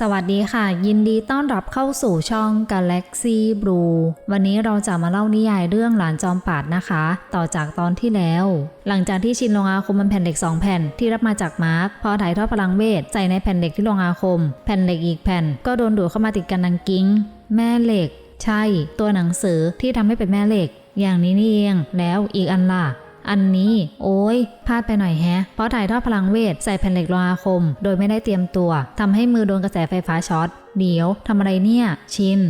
สวัสดีค่ะ ยินดีต้อนรับเข้าสู่ช่อง Galaxy Blue วันนี้เราจะมาเล่านิยายเรื่องหลานจอมปาดนะคะ ต่อจากตอนที่แล้ว หลังจากที่ชินลงอาคมมันแผ่นเหล็ก 2 แผ่นที่รับมาจากมาร์คพอถ่ายทอดพลังเวทใส่ในแผ่นเหล็กที่ลงอาคม แผ่นเหล็กอีกแผ่น ก็โดนดูดเข้ามาติดกันดังกิ้ง แม่เหล็ก ใช่ ตัวหนังสือที่ทำให้เป็นแม่เหล็ก อย่างนี้นี่เองแล้วอีกอันล่ะ อันนี้ โอ้ยพลาดไปหน่อยแฮะ เพราะถ่ายทอดพลังเวท ใส่แผ่นเหล็กโลงอาคม โดยไม่ได้เตรียมตัวทำให้มือโดนกระแสไฟฟ้าช็อตเดี๋ยวทำอะไรเนี่ย ชิน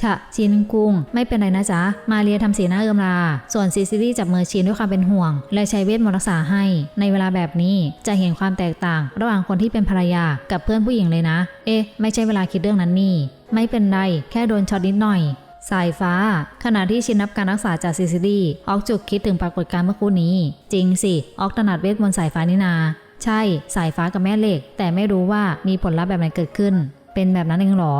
ฉะชินกุง ไม่เป็นไรนะจ๊ะ มาเรียทำสีหน้าเอื้อมลาส่วนซีซิลี่จับมือชินด้วยความเป็นห่วง และใช้เวทมนต์รักษาให้ ในเวลาแบบนี้จะเห็นความแตกต่าง ระหว่างคนที่เป็นภรรยากับเพื่อนผู้หญิงเลยนะ เอ๊ะ ไม่ใช่เวลาคิดเรื่องนั้นนี่ ไม่เป็นไร แค่โดนช็อตนิดหน่อย สายฟ้า ขณะที่ชินรับการรักษาจากซิซิลีออกจุกคิดถึงปรากฏการณ์เมื่อคู่นี้ จริงสิ ออกถนัดเวทมนต์สายฟ้านี่นา ใช่ สายฟ้ากับแม่เหล็ก แต่ไม่รู้ว่ามีผลลัพธ์แบบไหนเกิดขึ้น เป็นแบบนั้นเองหรอ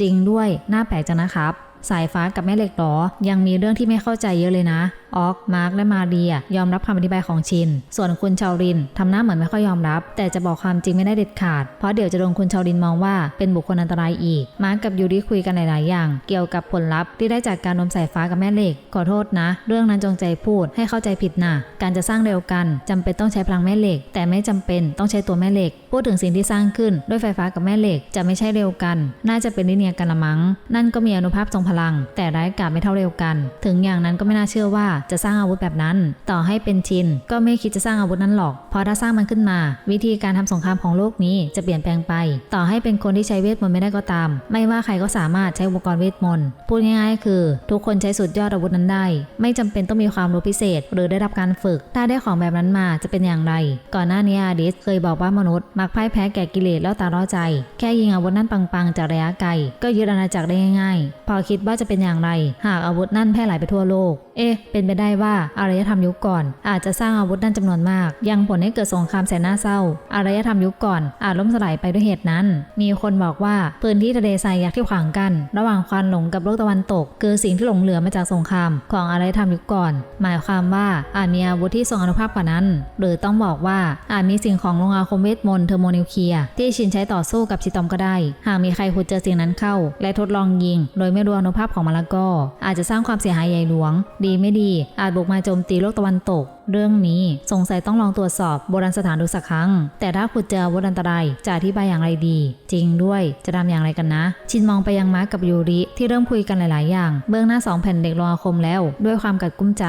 จริงด้วย น่าแปลกจังนะครับ สายฟ้ากับแม่เหล็กหรอ ยังมีเรื่องที่ไม่เข้าใจเยอะเลยนะ ออกมาร์กและมาเรีย ยอมรับคำอธิบายของชิน ส่วนคุณชาวรินทำหน้าเหมือนไม่ค่อยยอมรับ แต่จะบอกความจริงไม่ได้เด็ดขาด เพราะเดี๋ยวจะโดนคุณชาวรินมองว่าเป็นบุคคลอันตรายอีก มาร์กกับยูริคุยกันหลาย ๆ อย่าง เกี่ยวกับผลลัพธ์ที่ได้จากการนมสายฟ้ากับแม่เหล็ก ขอโทษนะ เรื่องนั้นจงใจพูดให้เข้าใจผิดนะการจะสร้างเร็วกันจำเป็นต้องใช้พลังแม่เหล็ก แต่ไม่จำเป็นต้องใช้ตัวแม่เหล็ก พูดถึงสิ่งที่สร้างขึ้นด้วยไฟฟ้ากับแม่เหล็กจะไม่ใช่เร็วกัน น่าจะเป็นลิเนียกันละมั้ง นั่นก็มีอนุภาพทรงพลัง แต่ร้ายกาจไม่เท่าเร็วกัน ถึงอย่างนั้นก็ไม่น่าเชื่อว่าจะสร้างอาวุธแบบนั้น ต่อให้เป็นชิน ก็ไม่คิดจะสร้างอาวุธนั้นหรอก เพราะถ้าสร้างมันขึ้นมา วิธีการทำสงครามของโลกนี้จะเปลี่ยนแปลงไป ต่อให้เป็นคนที่ใช้เวทมนต์ไม่ได้ก็ตาม ไม่ว่าใครก็สามารถใช้อุปกรณ์เวทมนต์พูดง่ายๆ คือ ทุกคนใช้สุดยอดอาวุธนั้นได้ ไม่จำเป็นต้องมีความรู้พิเศษ หรือได้รับการฝึก ถ้าได้ของแบบนั้นมาจะเป็นอย่างไร ก่อนหน้านี้อาดิสเคยบอกว่ามนุษย์มักพ่ายแพ้แก่กิเลสแล้วตาล่อใจ แค่ยิงอาวุธนั่นปังๆจากระยะไกลก็ยึดอาณาจักรได้ง่ายๆ พอคิดว่าจะเป็นอย่างไร หากอาวุธนั่นแพร่หลายไปทั่วโลก เอ๊ะ เป็นไปได้ว่าอารยธรรมยุคก่อน อาจจะสร้างอาวุธนั่นจำนวนมาก ยังผลให้เกิดสงครามแสนน่าเศร้า อารยธรรมยุคก่อนอาจล่มสลายไปด้วยเหตุนั้น มีคนบอกว่าพื้นที่ทะเลทรายยักษ์ที่ขวางกัน ระหว่างควันหลงกับโลกตะวันตก คือสิ่งที่หลงเหลือมาจากสงครามของอารยธรรมยุคก่อน หมายความว่าอาจมีอาวุธที่ทรงอนุภาพกว่านั้น หรือต้องบอกว่าอาจมีสิ่งของลงอาคมเวทมนต์เทอร์โมนิวเคลียร์ที่ชินใช้ต่อสู้กับชิตอมก็ได้ หากมีใครขุดเจอสิ่งนั้นเข้า และทดลองยิง โดยไม่รู้อนุภาพของมาลาโกอาจจะสร้างความเสียหายใหญ่หลวง ดีไม่ดีอาจบุกมาโจมตีโลกตะวันตก เรื่องนี้สงสัยต้องลองตรวจสอบโบราณสถานดูสักครั้ง แต่ถ้าขุดเจออาวุธอันตรายจะอธิบายอย่างไรดี จริงด้วยจะทำอย่างไรกันนะ ชินมองไปยังมาร์กกับยูริที่เริ่มคุยกันหลาย ๆ อย่าง เบื้องหน้าสองแผ่นเด็กลงอาคมแล้ว ด้วยความกัดกุ้มใจ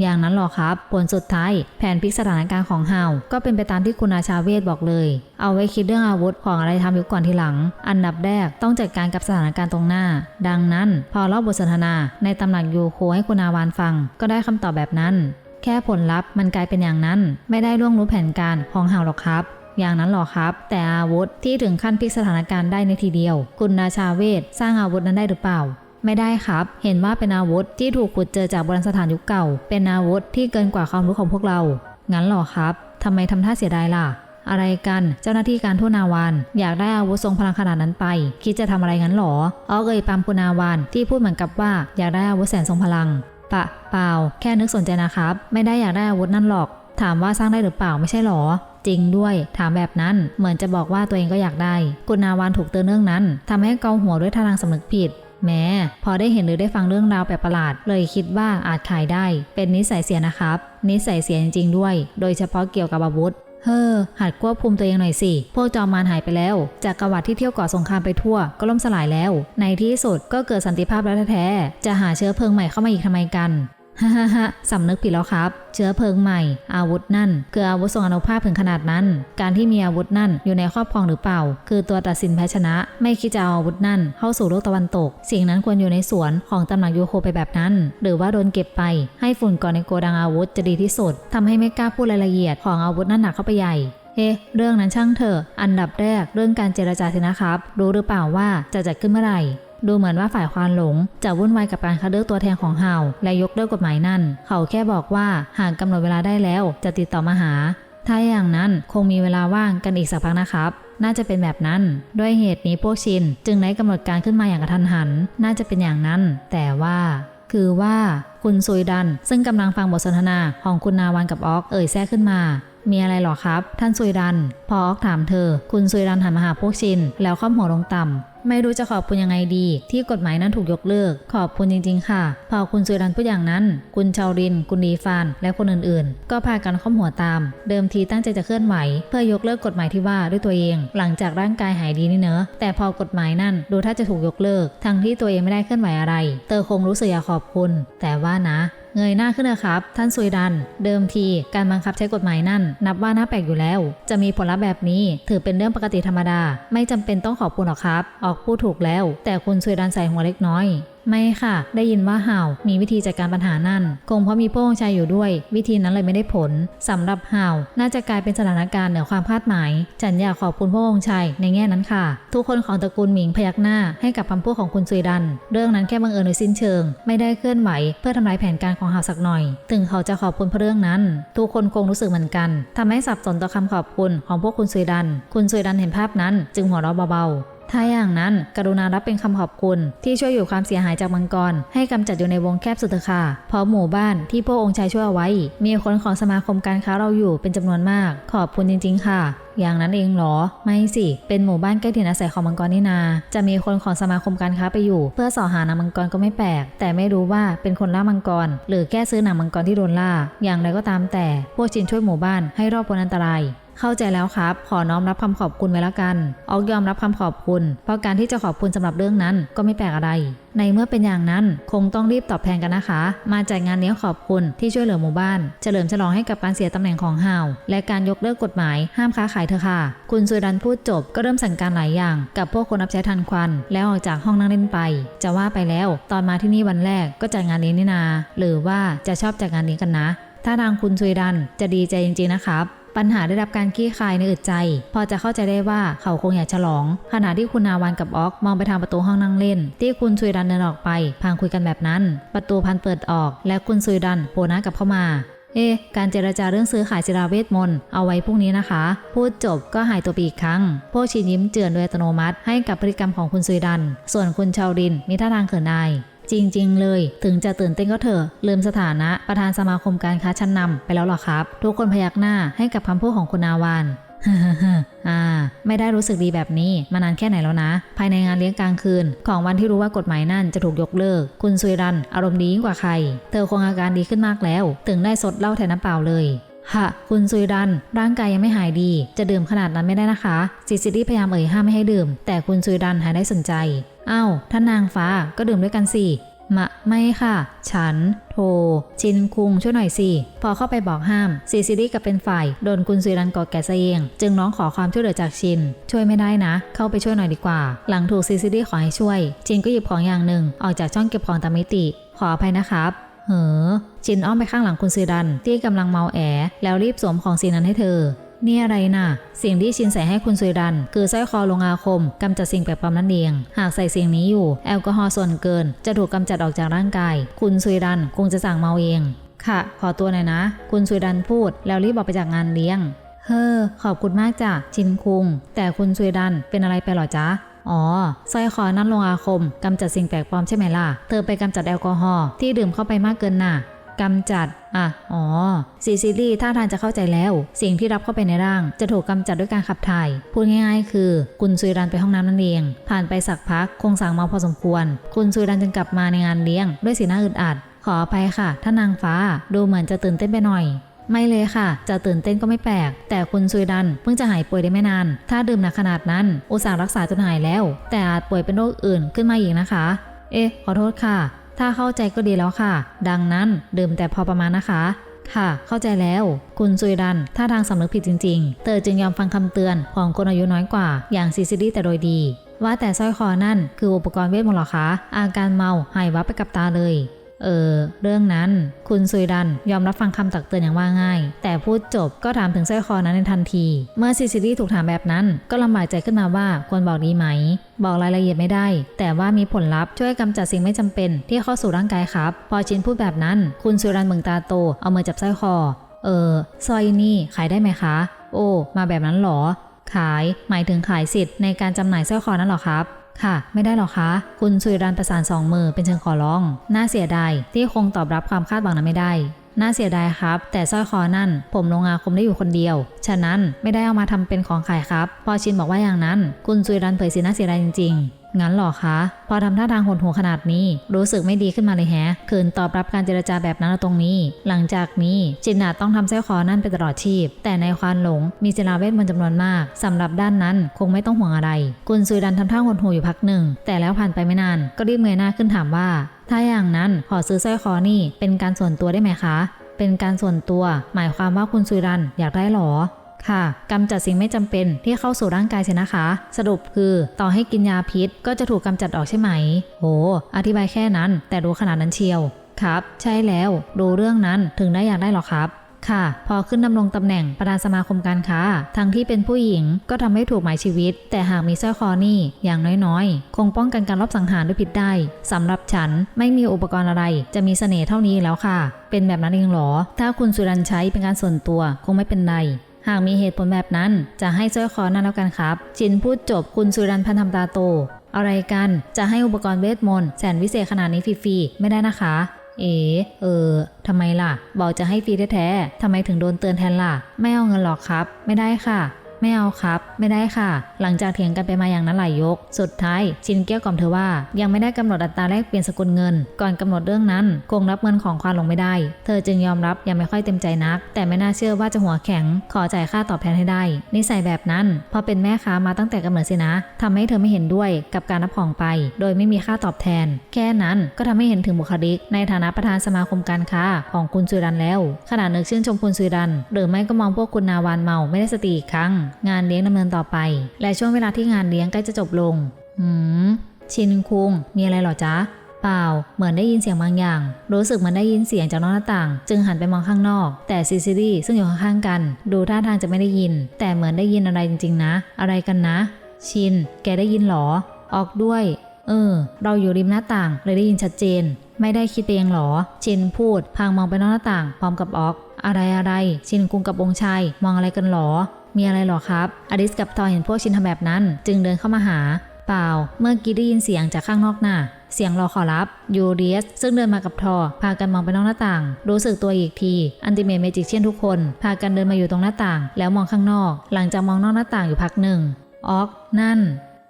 อย่างนั้นหรอครับ ผลสุดท้าย แผนพลิกสถานการณ์ของเฮาก็เป็นไปตามที่คุณอาชาเวทบอกเลย เอาไว้คิดเรื่องอาวุธของอะไรทำยุคก่อนทีหลัง อันดับแรกต้องจัดการกับสถานการณ์ตรงหน้า ดังนั้น พอเล่าบทสนทนาในตำหนักยูโคให้คุณอาวานฟัง ก็ได้คำตอบแบบนั้น แค่ผลลัพธ์มันกลายเป็นอย่างนั้น ไม่ได้ล่วงรู้แผนการของเฮาหรอกครับอย่างนั้นหรอครับ แต่อาวุธที่ถึงขั้นพลิกสถานการณ์ได้ในทีเดียว คุณราชาเวทสร้างอาวุธนั้นได้หรือเปล่า ไม่ได้ครับ เห็นว่าเป็นอาวุธที่ถูกขุดเจอจากโบราณสถานยุคเก่า เป็นอาวุธที่เกินกว่าความรู้ของพวกเรา งั้นหรอครับทำไมทำท่าเสียดายล่ะ อะไรกันเจ้าหน้าที่การทูตนาวานอยากได้อาวุธทรงพลังขนาดนั้นไป คิดจะทำอะไรงั้นหรออ๋อเอ่ยปามคุนาวานที่พูดเหมือนกับว่าอยากได้อาวุธแสนทรงพลังปะเปล่า แค่นึกสนใจนะครับ ไม่ได้อยากได้อาวุธนั่นหรอก ถามว่าสร้างได้หรือเปล่าไม่ใช่หรอ จริงด้วย ถามแบบนั้น เหมือนจะบอกว่าตัวเองก็อยากได้ กุณาวานถูกเตือนเรื่องนั้นทำให้เกาหัวด้วยท่าทางสำนึกผิด แม้พอได้เห็นหรือได้ฟังเรื่องราวแปลกประหลาด เลยคิดว่าอาจขายได้ เป็นนิสัยเสียนะครับ นิสัยเสียจริงๆด้วย โดยเฉพาะเกี่ยวกับอาวุธเฮ้อหัดควบคุมตัวเองหน่อยสิ พวกจอมมารหายไปแล้ว จากกวัดที่เที่ยวก่อสงครามไปทั่ว ก็ล่มสลายแล้ว ในที่สุดก็เกิดสันติภาพแล้วแท้ๆ จะหาเชื้อเพลิงใหม่เข้ามาอีกทำไมกัน ฮ่าฮ่าฮ่าสำนึกผิดแล้วครับ เชื้อเพลิงใหม่ อาวุธนั่น คืออาวุธทรงอนุภาพถึงขนาดนั้น การที่มีอาวุธนั่นอยู่ในครอบครองหรือเปล่า คือตัวตัดสินแพ้ชนะ ไม่คิดจะเอาอาวุธนั่น เข้าสู่โลกตะวันตก สิ่งนั้นควรอยู่ในสวนของตำหนักยูโคไปแบบนั้น หรือว่าโดนเก็บไป ให้ฝุ่นก่อนในโกดังอาวุธจะดีที่สุดทำให้ไม่กล้าพูดรายละเอียดของอาวุธนั่นหนักเข้าไปใหญ่เอ๊ะเรื่องนั้นช่างเถอะ อันดับแรกเรื่องการเจรจาสินะครับ รู้หรือเปล่าว่าจะจัดขึ้นเมื่อไหร่ ดูเหมือนว่าฝ่ายควานหลง จะวุ่นวายกับการคัดเลือกตัวแทนของเฮาและยกเลิกกฎหมายนั่น เขาแค่บอกว่าหากกำหนดเวลาได้แล้ว จะติดต่อมาหา ถ้าอย่างนั้นคงมีเวลาว่างกันอีกสักพักนะครับน่าจะเป็นแบบนั้น ด้วยเหตุนี้พวกชิน จึงได้กำหนดการขึ้นมาอย่างกระทันหัน น่าจะเป็นอย่างนั้น แต่ว่า คือว่า คุณซุยดัน ซึ่งกำลังฟังบทสนทนาของคุณนาวันกับออกเอ่ยแทรกขึ้นมา มีอะไรหรอครับ ท่านซุยดัน พอออกถามเธอ คุณซุยดันหันมาหาพวกชิน แล้วข้อมหัวลงต่ำ ไม่รู้จะขอบคุณยังไงดี ที่กฎหมายนั้นถูกยกเลิก ขอบคุณจริง ๆ ค่ะ พอคุณซุยดันพูดอย่างนั้น คุณชาวริน คุณดีฟาน และคนอื่นๆ ก็พากันข้อมหัวตาม เดิมทีตั้งใจจะเคลื่อนไหว เพื่อยกเลิกกฎหมายที่ว่าด้วยตัวเอง หลังจากร่างกายหายดีนี่เนอะแต่พอกฎหมายนั่นดูถ้าจะถูกยกเลิก ทั้งที่ตัวเองไม่ได้เคลื่อนไหวอะไร เตอคงรู้สึกอยากขอบคุณ แต่ว่านะ เงยหน้าขึ้นเถอะครับ ท่านซุยดัน เดิมทีการบังคับใช้กฎหมายนั่น นับว่าน่าแปลกอยู่แล้ว จะมีผลลัพธ์แบบนี้ถือเป็นเรื่องปกติธรรมดา ไม่จำเป็นต้องขอบคุณหรอกครับ ออกพูดถูกแล้ว แต่คุณซุยดันใส่หัวเล็กน้อย ไม่ค่ะ ได้ยินว่าห่าวมีวิธีจัดการปัญหานั่น คงเพราะมีพวกองชายอยู่ด้วย วิธีนั้นเลยไม่ได้ผลสำหรับห่าวน่าจะกลายเป็นสถานการณ์เหนือความคาดหมาย ฉันอยากขอบคุณพวกองชายในแง่นั้นค่ะ ทุกคนของตระกูลหมิงพยักหน้าให้กับคำพูดของคุณซุยดัน เรื่องนั้นแค่บังเอิญโดยสิ้นเชิง ไม่ได้เคลื่อนไหวเพื่อทำลายแผนการของห่าวสักหน่อย ถึงเขาจะขอบคุณเพราะเรื่องนั้น ทุกคนคงรู้สึกเหมือนกันทำให้สับสนต่อคำขอบคุณของพวกคุณซุยดัน คุณซุยดันเห็นภาพนั้น จึงหัวเราะเบาๆ ถ้าอย่างนั้นกรุณารับเป็นคำขอบคุณ ที่ช่วยอยู่ความเสียหายจากมังกร ให้กำจัดอยู่ในวงแคบสุดค่ะเพราะหมู่บ้านที่พวกองค์ชายช่วยเอาไว้ มีคนของสมาคมการค้าเราอยู่เป็นจำนวนมาก ขอบคุณจริง ๆ ค่ะอย่างนั้นเองเหรอ ไม่สิ เป็นหมู่บ้านใกล้ถิ่นอาศัยของมังกรนี่นา จะมีคนของสมาคมการค้าไปอยู่ เพื่อสอหานางมังกรก็ไม่แปลก แต่ไม่รู้ว่าเป็นคนล่ามังกร หรือแก้ซื้อหนางมังกรที่โดนล่า อย่างไรก็ตามแต่ พวกจินช่วยหมู่บ้านให้รอดพ้นอันตราย เข้าใจแล้วครับ ขอน้อมรับคำขอบคุณไว้ละกัน ออกยอมรับคำขอบคุณ เพราะการที่จะขอบคุณสำหรับเรื่องนั้นก็ไม่แปลกอะไร ในเมื่อเป็นอย่างนั้นคงต้องรีบตอบแทนกันนะคะ มาจัดงานเลี้ยงขอบคุณที่ช่วยเหลือหมู่บ้าน เฉลิมฉลองให้กับการเสียตำแหน่งของฮาวและการยกเลิกกฎหมายห้ามค้าขายเธอค่ะ คุณสุรันพูดจบก็เริ่มสั่งการหลายอย่าง กับพวกคนรับใช้ทันควัน แล้วออกจากห้องนั่งเล่นไป จะว่าไปแล้ว ตอนมาที่นี่วันแรกก็จัดงานเลี้ยงนี่นา หรือว่าจะชอบจัดงานเลี้ยงกันนะถ้าทางคุณซุยดันจะดีใจจริงๆนะครับ ปัญหาได้รับการขี้คายในอึดใจ พอจะเข้าใจได้ว่าเขาคงอยากฉลอง ขณะที่คุณนาวันกับออกมองไปทางประตูห้องนั่งเล่น ที่คุณซุยดันเดินออกไป พางคุยกันแบบนั้น ประตูพันเปิดออก และคุณซุยดันโผล่หน้ากลับเข้ามาเอ๊การเจรจาเรื่องซื้อขายศิลาเวทมนต์เอาไว้พรุ่งนี้นะคะ พูดจบก็หายตัวไปอีกครั้ง พวกชินยิ้มเจือนโดยอัตโนมัติให้กับพฤติกรรมของคุณซุยดัน ส่วนคุณชาวดินมีท่าทางเขินอาย จริง ๆ เลย ถึงจะตื่นเต้นก็เถอะลืมสถานะประธานสมาคมการค้าชั้นนำไปแล้วหรอครับ ทุกคนพยักหน้าให้กับคำพูดของคุณนาวานอ่า ไม่ได้รู้สึกดีแบบนี้มานานแค่ไหนแล้วนะ ภายในงานเลี้ยงกลางคืน ของวันที่รู้ว่ากฎหมายนั่นจะถูกยกเลิก คุณซุยรัน อารมณ์ดียิ่งกว่าใคร เธอคงอาการดีขึ้นมากแล้ว ถึงได้สดเล้าแทนน้ำเปล่าเลยฮะคุณซุยดัน ร่างกายยังไม่หายดี จะดื่มขนาดนั้นไม่ได้นะคะซิซิดี้พยายามเอ่ยห้ามไม่ให้ดื่ม แต่คุณซุยดันหายได้สนใจ อ้าวท่านนางฟ้าก็ดื่มด้วยกันสิมะไม่ค่ะ ฉัน โท ชินคุงช่วยหน่อยสิ พอเข้าไปบอกห้ามซีซิดี้กับเป็นฝ่ายโดนคุณซุยรันกอดแก่ซะเอง จึงร้องขอความช่วยเหลือจากชิน ช่วยไม่ได้นะ เข้าไปช่วยหน่อยดีกว่า หลังถูกซีซิดี้ขอให้ช่วย ชินก็หยิบของอย่างหนึ่ง ออกจากช่องเก็บของตามมิติ ขออภัยนะครับเหอชินอ้อมไปข้างหลังคุณซุยรันที่กำลังเมาแอ แล้วรีบสวมของสีนั้นให้เธอ นี่อะไรน่ะ สิ่งที่ชินใส่ให้คุณซุยดัน คือสร้อยคอลงอาคมกำจัดสิ่งแปลกปลอมนั่นเอง หากใส่สิ่งนี้อยู่ แอลกอฮอล์ส่วนเกิน จะถูกกำจัดออกจากร่างกาย คุณซุยดันคงจะสั่งเมาเอง ค่ะ ขอตัวหน่อยนะ คุณซุยดันพูด แล้วรีบออกไปจากงานเลี้ยง เฮ้อ ขอบคุณมากจ้ะ ชินคุง แต่คุณซุยดันเป็นอะไรไปหรอจ๊ะอ๋อสร้อยคอนั้นลงอาคมกำจัดสิ่งแปลกปลอมใช่ไหมล่ะ เธอไปกำจัดแอลกอฮอล์ที่ดื่มเข้าไปมากเกินน่ะ กำจัด อะ อ๋อซีซิลี่ท่าทางจะเข้าใจแล้ว สิ่งที่รับเข้าไปในร่าง จะถูกกำจัดด้วยการขับถ่าย พูดง่ายๆ คือ คุณซุยรันไปห้องน้ำนั่นเอง ผ่านไปสักพักคงสั่งเมาพอสมควร คุณซุยรันจึงกลับมาในงานเลี้ยง ด้วยสีหน้าอึดอัด ขออภัยค่ะท่านนางฟ้า ดูเหมือนจะตื่นเต้นไปหน่อยไม่เลยค่ะ จะตื่นเต้นก็ไม่แปลก แต่คุณซุยดันเพิ่งจะหายป่วยได้ไม่นาน ถ้าดื่มหนักขนาดนั้น อุตส่าห์รักษาจนหายแล้ว แต่อาจป่วยเป็นโรคอื่นขึ้นมาอีกนะคะ เอ๊ะ ขอโทษค่ะ ถ้าเข้าใจก็ดีแล้วค่ะ ดังนั้นดื่มแต่พอประมาณนะคะ ค่ะ เข้าใจแล้ว คุณซุยดันท่าทางสำนึกผิดจริง ๆ เธอจึงยอมฟังคำเตือนของคนอายุน้อยกว่า อย่างซีซิดี้แต่โดยดี ว่าแต่สร้อยคอนั่นคืออุปกรณ์เวทมนต์หรอคะ อาการเมาหายวับไปกับตาเลย เออ เรื่องนั้น คุณซุยดันยอมรับฟังคำตักเตือนอย่างว่าง่าย แต่พูดจบก็ถามถึงสร้อยคอนั้นในทันที เมื่อซิซิลี่ถูกถามแบบนั้น ก็ลำบากใจขึ้นมาว่าควรบอกดีไหม บอกรายละเอียดไม่ได้ แต่ว่ามีผลลัพธ์ช่วยกำจัดสิ่งไม่จำเป็นที่เข้าสู่ร่างกายครับ พอชินพูดแบบนั้น คุณซุรันเมืองตาโต เอามือจับสร้อยคอ เออสร้อยนี่ขายได้ไหมคะ โอ้ มาแบบนั้นหรอ ขายหมายถึงขายสิทธิ์ในการจำหน่ายสร้อยคอนั้นหรอครับค่ะ ไม่ได้หรอกคะ คุณสุยรันประสานสองมือเป็นเชิงขอร้อง น่าเสียดายที่คงตอบรับความคาดหวังนั้นไม่ได้ น่าเสียดายครับ แต่สร้อยคอนั่น ผมลงอาคมได้อยู่คนเดียว ฉะนั้นไม่ได้เอามาทำเป็นของขายครับ พอชินบอกว่าอย่างนั้น คุณซุยรันเผยสีหน้าเสียดายจริงๆ งั้นหรอคะ พอทำท่าทางหดหูขนาดนี้ รู้สึกไม่ดีขึ้นมาเลยแฮะ คืนตอบรับการเจรจาแบบนั้นตรงนี้ หลังจากนี้จินอาต้องทำสร้อยคอนั่นไปตลอดชีพ แต่ในควานหลงมีศิลาเวทมนต์จำนวนมากสำหรับด้านนั้นคงไม่ต้องห่วงอะไรคุณซุยรันทำท่าหดหูอยู่พักหนึ่ง แต่แล้วผ่านไปไม่นาน ก็รีบเงยหน้าขึ้นถามว่า ถ้าอย่างนั้นขอซื้อสร้อยคอนี่เป็นการส่วนตัวได้ไหมคะ เป็นการส่วนตัว หมายความว่าคุณซุยรันอยากได้หรอ ค่ะกำจัดสิ่งไม่จำเป็นที่เข้าสู่ร่างกายใช่นะคะ สรุปคือต่อให้กินยาพิษก็จะถูกกำจัดออกใช่ไหม โห อธิบายแค่นั้น แต่รู้ขนาดนั้นเชียว ครับ ใช่แล้วรู้เรื่องนั้นถึงได้อยากได้หรอครับค่ะ พอขึ้นดำรงตำแหน่งประธานสมาคมการค้า ทั้งที่เป็นผู้หญิงก็ทำให้ถูกหมายชีวิต แต่หากมีสร้อยคอนี่อย่างน้อยๆ คงป้องกันการลอบสังหารด้วยพิษได้สำหรับฉันไม่มีอุปกรณ์อะไร จะมีเสน่ห์เท่านี้แล้วค่ะ เป็นแบบนั้นเองหรอ ถ้าคุณสุรันใช้เป็นการส่วนตัวคงไม่เป็นไร หากมีเหตุผลแบบนั้นจะให้สร้อยคอนั่นแล้วกันครับ จินพูดจบคุณสุรันพันทำตาโต อะไรกัน จะให้อุปกรณ์เวทมนต์แสนวิเศษขนาดนี้ฟรีๆ ไม่ได้นะคะ เอ๋เออทำไมล่ะ บอกจะให้ฟรีแท้ๆทำไมถึงโดนเตือนแทนล่ะ ไม่เอาเงินหรอกครับ ไม่ได้ค่ะ ไม่เอาครับ ไม่ได้ค่ะ หลังจากเถียงกันไปมาอย่างนั้นหลายยก สุดท้ายชินเกี้ยวกล่อมเธอว่า ยังไม่ได้กำหนดอัตราแลกเปลี่ยนสกุลเงิน ก่อนกำหนดเรื่องนั้น คงรับเงินของควานลงไม่ได้ เธอจึงยอมรับยังไม่ค่อยเต็มใจนัก แต่ไม่น่าเชื่อว่าจะหัวแข็ง ขอจ่ายค่าตอบแทนให้ได้ นิสัยแบบนั้น พอเป็นแม่ค้ามาตั้งแต่กำเนิดสินะทำให้เธอไม่เห็นด้วยกับการรับของไป โดยไม่มีค่าตอบแทน แค่นั้นก็ทำให้เห็นถึงบุคลิก ในฐานะประธานสมาคมการค้าของคุณสุรันแล้วขนาดนึกชื่นชมคุณสุรัน หรือไม่ก็มองพวกคุณนาวานเมาไม่ได้สติอีกครั้งงานเลี้ยงดำเนินต่อไป และช่วงเวลาที่งานเลี้ยงใกล้จะจบลง หืม ชินคุง มีอะไรหรอจ๊ะ เปล่า เหมือนได้ยินเสียงบางอย่าง รู้สึกเหมือนได้ยินเสียงจากนอกหน้าต่าง จึงหันไปมองข้างนอก แต่ซิซิลี่ซึ่งอยู่ข้างๆกัน ดูท่าทางจะไม่ได้ยิน แต่เหมือนได้ยินอะไรจริง ๆ นะ อะไรกันนะ ชิน แกได้ยินหรอ ออกด้วย เออ เราอยู่ริมหน้าต่างเลยได้ยินชัดเจน ไม่ได้คิดเองหรอ ชินพูด พางมองไปนอกหน้าต่าง พร้อมกับออกอะไรอะไร ชินคุงกับองค์ชาย มองอะไรกันหรอ มีอะไรหรอครับ อดิสกับทอยเห็นพวกชินทำแบบนั้น จึงเดินเข้ามาหา เปล่า เมื่อกี้ได้ยินเสียงจากข้างนอกน่ะเสียงรอขอรับ ยูเรียส ซึ่งเดินมากับทอ พากันมองไปนอกหน้าต่าง รู้สึกตัวอีกที อันติเมทเมจิกเชียนทุกคน พากันเดินมาอยู่ตรงหน้าต่าง แล้วมองข้างนอก หลังจากมองนอกหน้าต่างอยู่พักหนึ่งออกนั่น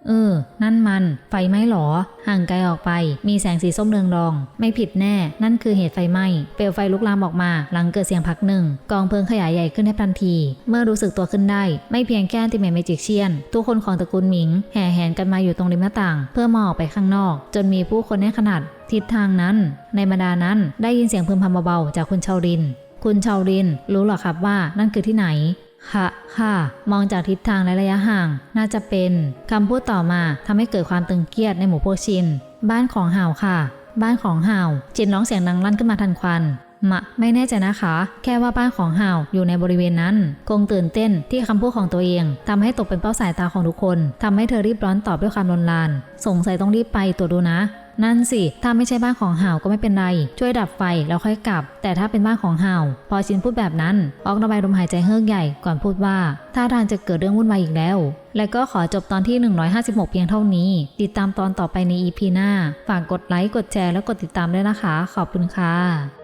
เออ นั่นมัน ไฟไหม้หรอ ห่างไกลออกไป มีแสงสีส้มเรืองรอง ไม่ผิดแน่ นั่นคือเหตุไฟไหม้ เปลวไฟลุกลามออกมา หลังเกิดเสียงพักหนึ่ง กองเพลิงขยายใหญ่ขึ้นในทันที เมื่อรู้สึกตัวขึ้นได้ ไม่เพียงแค่ติเมเมจิกเชียน ทุกคนของตระกูลหมิง แห่แหนกันมาอยู่ตรงริมหน้าต่าง เพื่อมองออกไปข้างนอก จนมีผู้คนแน่นขนาด ทิศทางนั้น ในบรรดานั้น ได้ยินเสียงพึมพำเบาๆจากคุณชาวริน คุณชาวริน รู้หรอครับว่านั่นคือที่ไหน ค่ะค่ะ มองจากทิศทางและระยะห่าง น่าจะเป็นคำพูดต่อมาทำให้เกิดความตึงเครียดในหมู่พวกชิน บ้านของห่าวค่ะ บ้านของห่าวจินร้องเสียงดังลั่นขึ้นมาทันควันมะไม่แน่ใจนะคะ แค่ว่าบ้านของห่าวอยู่ในบริเวณนั้น คงตื่นเต้นที่คำพูดของตัวเองทำให้ตกเป็นเป้าสายตาของทุกคนทำให้เธอรีบร้อนตอบด้วยความรนลาน สงสัยต้องรีบไปตรวดูนะ นั่นสิ ถ้าไม่ใช่บ้านของห่าวก็ไม่เป็นไร ช่วยดับไฟแล้วค่อยกลับ แต่ถ้าเป็นบ้านของห่าวพอชินพูดแบบนั้น ออกระบายลมหายใจเฮือกใหญ่ก่อนพูดว่าถ้าทางจะเกิดเรื่องวุ่นวายอีกแล้ว และก็ขอจบตอนที่ 156 เพียงเท่านี้ ติดตามตอนต่อไปใน EP หน้า ฝากกดไลค์ กดแชร์ และกดติดตามด้วยนะคะ ขอบคุณค่ะ